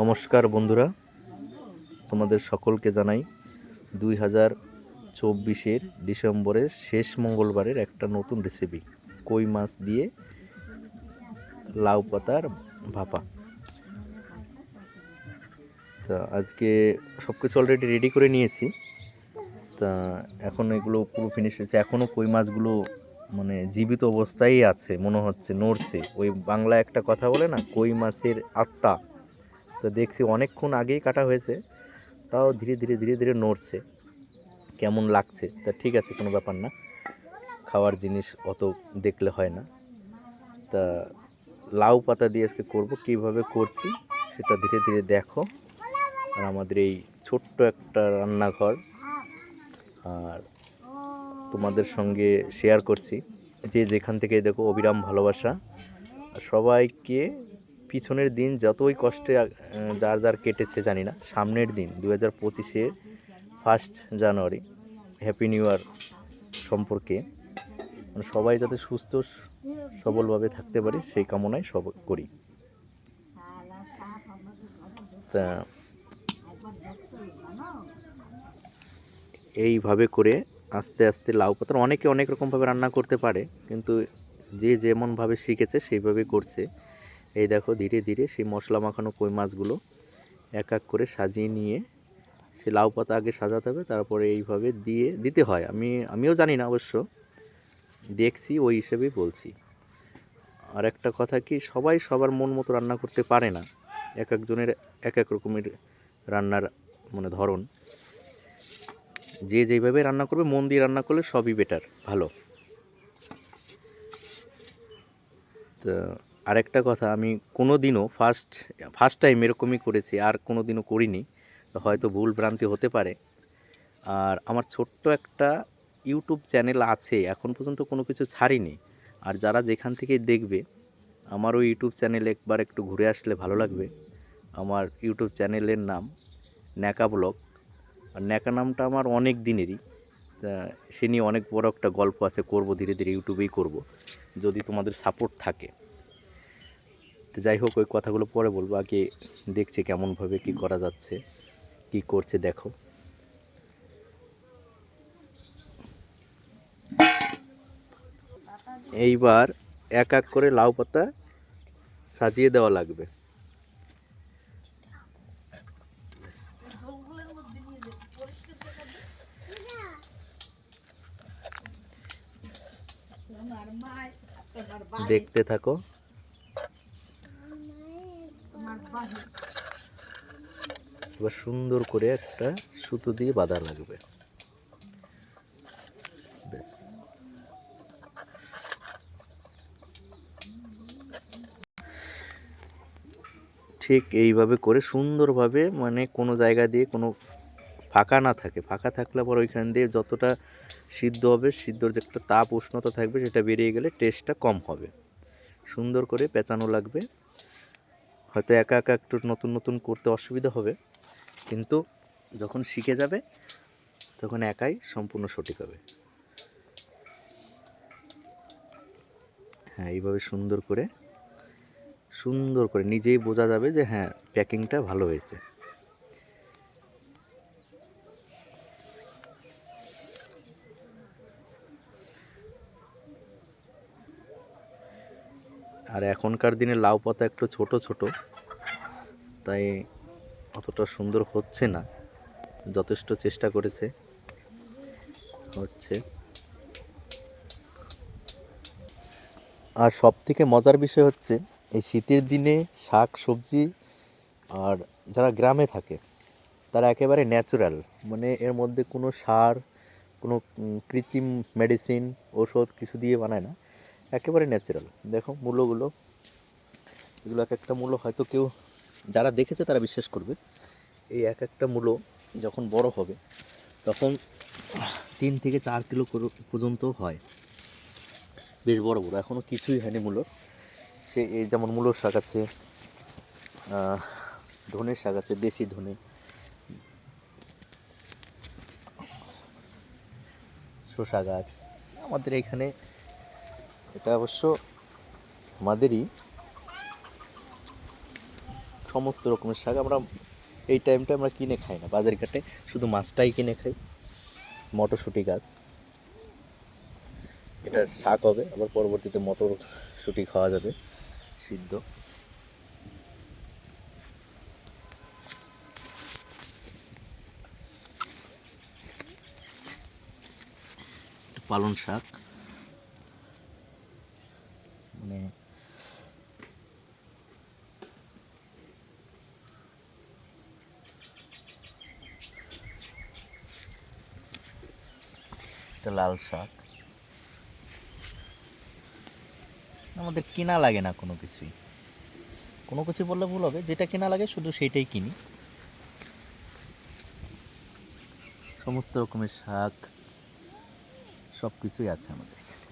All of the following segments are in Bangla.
নমস্কার বন্ধুরা, তোমাদের সকলকে জানাই দুই হাজার চব্বিশের ডিসেম্বরের শেষ মঙ্গলবারের একটা নতুন রেসিপি কই মাছ দিয়ে লাউ পাতার ভাপা। তা আজকে সব কিছু অলরেডি রেডি করে নিয়েছি। তা এখন এগুলো পুরো ফিনিশ হয়েছে। এখনও কই মাছগুলো মানে জীবিত অবস্থায় আছে, মনে হচ্ছে, নড়ছে। ওই বাংলা একটা কথা বলে না, কই মাছের আত্মা। তো দেখছি অনেকক্ষণ আগেই কাটা হয়েছে, তাও ধীরে ধীরে ধীরে ধীরে নড়ছে। কেমন লাগছে? তা ঠিক আছে, কোনো ব্যাপার না। খাওয়ার জিনিস অত দেখলে হয় না। তা লাউ পাতা দিয়ে আজকে করব, কীভাবে করছি সেটা ধীরে ধীরে দেখো। আর আমাদের এই ছোট্ট একটা রান্নাঘর, আর তোমাদের সঙ্গে শেয়ার করছি। যে যেখান থেকে দেখো অবিরাম ভালোবাসা সবাইকে পিছনের দিন যতই কষ্টে যার যার কেটেছে জানি না, সামনের দিন দু হাজার পঁচিশের first January happy new year সম্পর্কে মানে সবাই যাতে সুস্থ, সবলভাবে থাকতে পারে, সেই কামনায় সব করি। তা এইভাবে করে আস্তে আস্তে লাউ পাতার অনেকে অনেক রকমভাবে রান্না করতে পারে, কিন্তু যে যেমনভাবে শিখেছে সেইভাবে করছে। এই দেখো ধীরে ধীরে সেই মশলা মাখানো কই মাছগুলো এক এক করে সাজিয়ে নিয়ে সে লাউ পাতা আগে সাজাতে হবে, তারপরে এইভাবে দিয়ে দিতে হয়। আমি, আমিও জানি না অবশ্য, দেখছি, ওই হিসেবেই বলছি। আর একটা কথা কি, সবাই সবার মন মতো রান্না করতে পারে না। এক একজনের এক এক রকমের রান্নার মানে ধরন। যে যেভাবে রান্না করবে, মন দিয়ে রান্না করলে সবই বেটার ভালো। তো আরেকটা কথা, আমি কোনো দিনও ফার্স্ট ফার্স্ট টাইম এরকমই করেছি, আর কোনো দিনও করিনি। হয়তো ভুল ভ্রান্তি হতে পারে। আর আমার ছোট্ট একটা ইউটিউব চ্যানেল আছে, এখন পর্যন্ত কোনো কিছু ছাড়িনি। আর যারা যেখান থেকে দেখবে, আমার ওই ইউটিউব চ্যানেলে একবার একটু ঘুরে আসলে ভালো লাগবে। আমার ইউটিউব চ্যানেলের নাম ন্যাকা ব্লগ। আর ন্যাকা নামটা আমার অনেক দিনেরই। সে নিয়ে অনেক বড় একটা গল্প আছে, করব ধীরে ধীরে, ইউটিউবেই করব, যদি তোমাদের সাপোর্ট থাকে। তো যাই হোক, ওই কথাগুলো পরে বলব, আগে দেখছি কেমনভাবে কি করা যাচ্ছে, কি করছে, দেখো। এইবার এক এক করে লাউ পাতা সাজিয়ে দেওয়া লাগবে। দেখতে থাকো। এবার সুন্দর করে একটা সুতো দিয়ে বাঁধা লাগবে। ঠিক এইভাবে করে সুন্দরভাবে মানে কোনো জায়গা দিয়ে কোনো ফাঁকা না থাকে। ফাঁকা থাকলে পর ওইখান দিয়ে যতটা সিদ্ধ হবে, সিদ্ধর যে একটা তাপ উষ্ণতা থাকবে সেটা বেরিয়ে গেলে টেস্টটা কম হবে। সুন্দর করে পেঁচানো লাগবে। হয়তো একা একা একটু নতুন নতুন করতে অসুবিধা হবে, কিন্তু যখন শিখে যাবে, তখন একাই সম্পূর্ণ সঠিক হবে। হ্যাঁ এইভাবে সুন্দর করে সুন্দর করে নিজেই বোঝা যাবে যে হ্যাঁ প্যাকিংটা ভালো হয়েছে। আর এখনকার দিনে লাউ পাতা একটু ছোট ছোট, তাই অতটা সুন্দর হচ্ছে না। যথেষ্ট চেষ্টা করেছে, হচ্ছে। আর সব থেকে মজার বিষয় হচ্ছে, এই শীতের দিনে শাক, সবজি আর যারা গ্রামে থাকে, তারা একেবারে ন্যাচুরাল মানে এর মধ্যে কোনো সার, কোনো কৃত্রিম মেডিসিন ওষুধ কিছু দিয়ে বানায় না। একেবারে ন্যাচারাল দেখো, মূলোগুলো, এগুলো এক একটা মূলো হয়তো কেউ, যারা দেখেছে তারা বিশ্বাস করবে। এই এক একটা মূলো যখন বড় হবে, তখন তিন থেকে চার কিলো পর্যন্ত হয়। বেশ বড় বড় এখনও কিছুই হয়নি মূলো। সে, এই যেমন মূলোর শাক আছে ধনের শাক আছে, দেশি ধনে। শশা গাছ, আমাদের এখানে এটা অবশ্য আমাদেরই সমস্ত রকমের শাক। আমরা এই টাইমটা আমরা কিনে খাই না। বাজার ঘাটে শুধু মাছটাই কিনে খাই। মটরশুঁটি গাছ। এটা শাক হবে। আবার পরবর্তীতে মটরশুঁটি খাওয়া যাবে। সিদ্ধ। পালন শাক। মানে এটা লাল শাক। আমাদের কেনা লাগে না কোনো কিছুই। কোনো কিছু বললে ভুল হবে, যেটা কেনা লাগে শুধু সেইটাই কিনি। সমস্ত রকমের শাক সব কিছুই আছে আমাদের এখানে।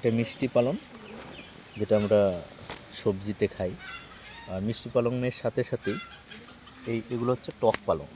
এটা মিষ্টি পালং, যেটা আমরা সবজিতে খাই। আর মিষ্টি পালংয়ের সাথে সাথেই এই, এগুলো হচ্ছে টক পালং।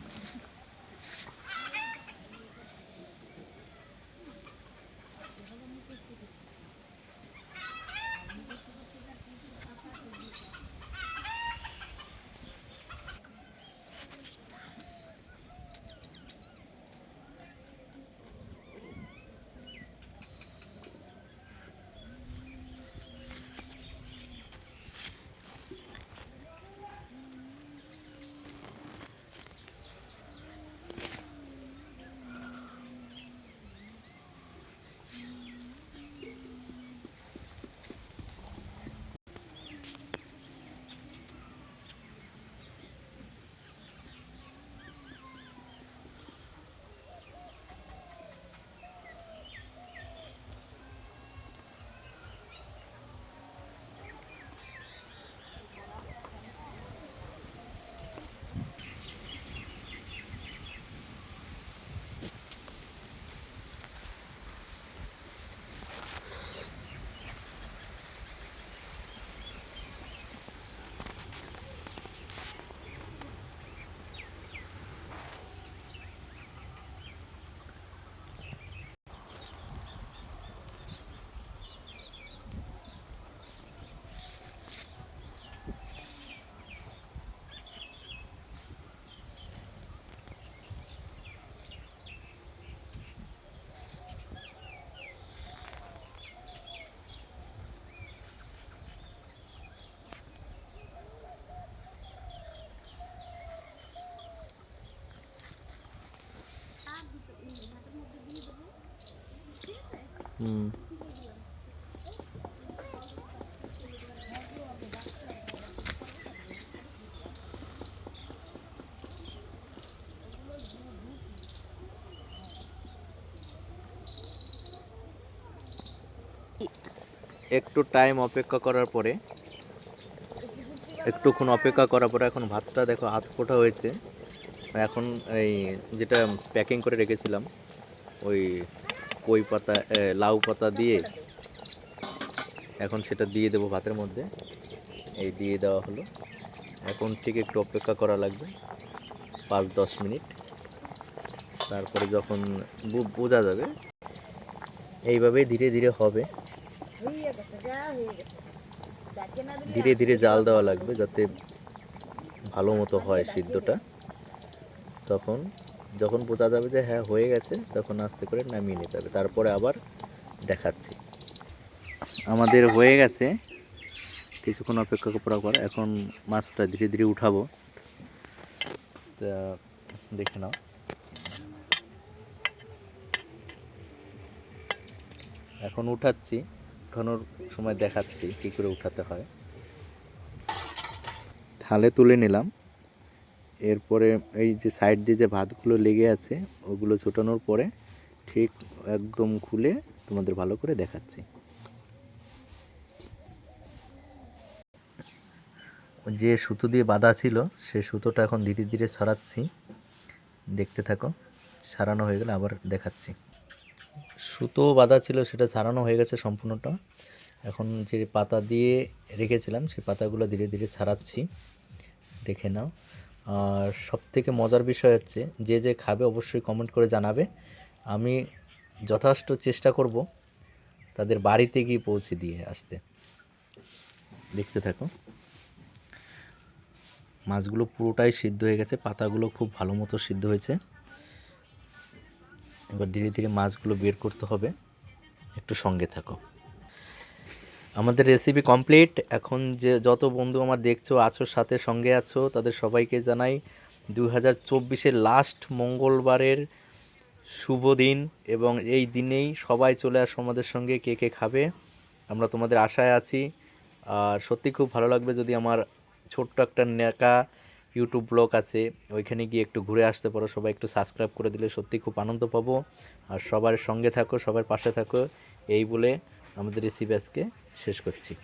একটু টাইম অপেক্ষা করার পরে, একটুক্ষণ অপেক্ষা করার পরে এখন ভাতটা দেখো হাত ফোটা হয়েছে। এখন এই যেটা প্যাকিং করে রেখেছিলাম, ওই কই পাতা লাউ পাতা দিয়ে এখন সেটা দিয়ে দেবো ভাতের মধ্যে। এই দিয়ে দেওয়া হলো। এখন ঠিক একটু অপেক্ষা করা লাগবে, পাঁচ দশ মিনিট। তারপরে যখন বোঝা যাবে, এইভাবেই ধীরে ধীরে হবে। ধীরে ধীরে জাল দেওয়া লাগবে যাতে ভালো মতো হয় সিদ্ধটা। তখন যখন বোঝা যাবে যে হ্যাঁ হয়ে গেছে, তখন আস্তে করে নামিয়ে নিতে হবে। তারপরে আবার দেখাচ্ছি। আমাদের হয়ে গেছে। কিছুক্ষণ অপেক্ষা করার পর এখন মাছটা ধীরে ধীরে উঠাবো। তা দেখে নাও। এখন উঠাচ্ছি। উঠানোর সময় দেখাচ্ছি কী করে উঠাতে হয়। থালে তুলে নিলাম। এরপরে এই যে সাইড দিয়ে যে ভাতগুলো লেগে আছে, ওগুলো ছোটানোর পরে ঠিক একদম খুলে তোমাদের ভালো করে দেখাচ্ছি। যে সুতো দিয়ে বাঁধা ছিল, সে সুতোটা এখন ধীরে ধীরে সরাচ্ছি দেখতে থাকো সারানো হয়ে গেলে আবার দেখাচ্ছি। সুতো বাঁধা ছিল, সেটা ছাড়ানো হয়ে গেছে সম্পূর্ণটা। এখন যে পাতা দিয়ে রেখেছিলাম সেই পাতাগুলো ধীরে ধীরে ছাড়াচ্ছি। দেখে নাও। আর সব থেকে মজার বিষয় হচ্ছে, যে যে খাবে অবশ্যই কমেন্ট করে জানাবে। আমি যথেষ্ট চেষ্টা করব তাদের বাড়িতে গিয়ে পৌঁছে দিয়ে আসতে। দেখতে থাকো। মাছগুলো পুরোটাই সিদ্ধ হয়ে গেছে, পাতাগুলো খুব ভালো মতো সিদ্ধ হয়েছে। এবার ধীরে ধীরে মাছগুলো বের করতে হবে। একটু সঙ্গে থাকো। আমাদের রেসিপি কমপ্লিট এখন যে যত বন্ধু আমার দেখছ, আছো, সাথে সঙ্গে আছো, তাদের সবাইকে জানাই দু হাজার লাস্ট মঙ্গলবারের শুভ দিন এবং এই দিনেই সবাই চলে আসো আমাদের সঙ্গে কে কে খাবে। আমরা তোমাদের আশায় আছি। আর সত্যি খুব ভালো লাগবে যদি আমার ছোট্ট একটা নেকা ইউটিউব ব্লগ আছে, ওইখানে গিয়ে একটু ঘুরে আসতে পারো। সবাই একটু সাবস্ক্রাইব করে দিলে সত্যি খুব আনন্দ পাবো। আর সবার সঙ্গে থাকো, সবার পাশে থাকো, এই বলে আমাদের রেসিপি আজকে শেষ করছি।